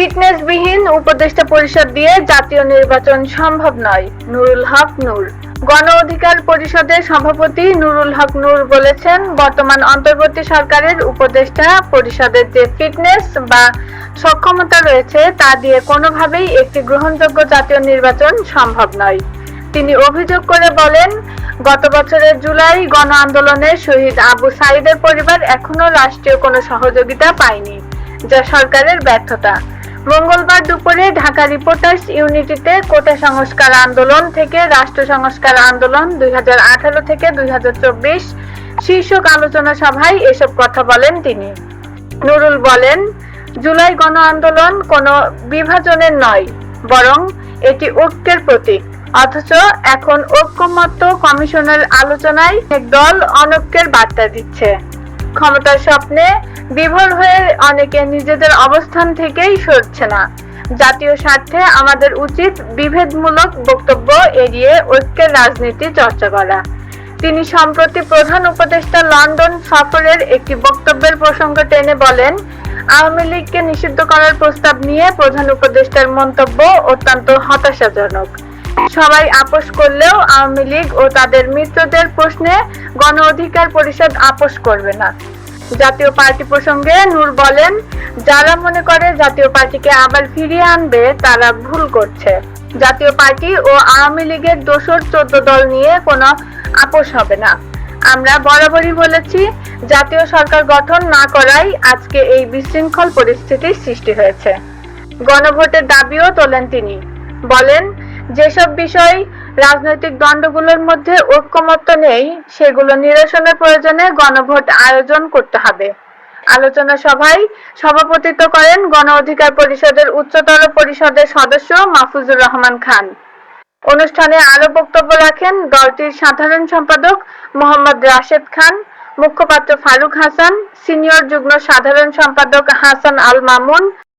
ফিটনেসবিহীন উপদেষ্টা পরিষদ দিয়ে জাতীয় নির্বাচন সম্ভব নয়, নুরুল হক নূর। গণ অধিকার পরিষদের সভাপতি নুরুল হক নূর বলেছেন, বর্তমান অন্তর্বর্তী সরকারের উপদেষ্টা পরিষদের যে ফিটনেস বা সক্ষমতা রয়েছে, তা দিয়ে কোনোভাবেই একটি গ্রহণযোগ্য জাতীয় নির্বাচন সম্ভব নয়। তিনি অভিযোগ করে বলেন, গত বছরের জুলাই গণ আন্দোলনে শহীদ আবু সাইদের পরিবার এখনও রাষ্ট্রীয় কোনো সহযোগিতা পায়নি, যা সরকারের ব্যর্থতা। মঙ্গলবার দুপুরে ঢাকা রিপোর্টার্স ইউনিটিতে কোটা সংস্কার আন্দোলন থেকে রাষ্ট্র সংস্কার আন্দোলন দু হাজার আঠারো থেকে দু হাজার চব্বিশ শীর্ষক আলোচনা সভায় এসব কথা বলেন তিনি। নুরুল বলেন, জুলাই গণ আন্দোলন কোনো বিভাজনের নয়, বরং এটি ঐক্যের প্রতীক। অথচ এখন ঐক্যমত্য কমিশনের আলোচনায় দল অনৈক্যের বার্তা দিচ্ছে। ক্ষমতার স্বপ্নে বিভোর হয়ে অনেকে নিজেদের অবস্থান থেকেই সরছে না। জাতীয় স্বার্থে আমাদের উচিত বিভেদমূলক বক্তব্য এড়িয়ে ঐক্যের রাজনীতি চর্চা করা। তিনি সম্প্রতি প্রধান উপদেষ্টা লন্ডন সফরের একটি বক্তব্যের প্রসঙ্গ টেনে বলেন, আওয়ামী লীগকে নিষিদ্ধ করার প্রস্তাব নিয়ে প্রধান উপদেষ্টার মন্তব্য অত্যন্ত হতাশাজনক। সবাই আপোষ করলেও আওয়ামী লীগ ও তাদের মিত্রদের প্রশ্নে গণ অধিকার পরিষদ আপোষ করবে না। জাতীয় পার্টি প্রসঙ্গে নূর বলেন, যারা মনে করে জাতীয় পার্টিকে আবার ফিরিয়ে আনবে, তারা ভুল করছে। জাতীয় পার্টি ও আওয়ামী লীগের দোসর চোদ্দ দল নিয়ে কোনো আপোষ হবে না। আমরা বরাবরই বলেছি, জাতীয় সরকার গঠন না করাই আজকে এই বিশৃঙ্খল পরিস্থিতির সৃষ্টি হয়েছে। গণভোটের দাবিও তোলেন তিনি। বলেন যেসব বিষয় রাজনৈতিক দণ্ডগুলোর মধ্যে ঐক্যমত্য নেই, সেগুলো নিরসনের প্রয়োজনে গণভোট আয়োজন করতে হবে। আলোচনা সভায় সভাপতিত্ব করেন গণ অধিকার পরিষদের উচ্চতর পরিষদের সদস্য মাহফুজুর রহমান খান। অনুষ্ঠানে আরও বক্তব্য রাখেন দলটির সাধারণ সম্পাদক মোহাম্মদ রাশেদ খান, মুখপাত্র ফারুক হাসান, সিনিয়র যুগ্ম সাধারণ সম্পাদক হাসান আল মামুন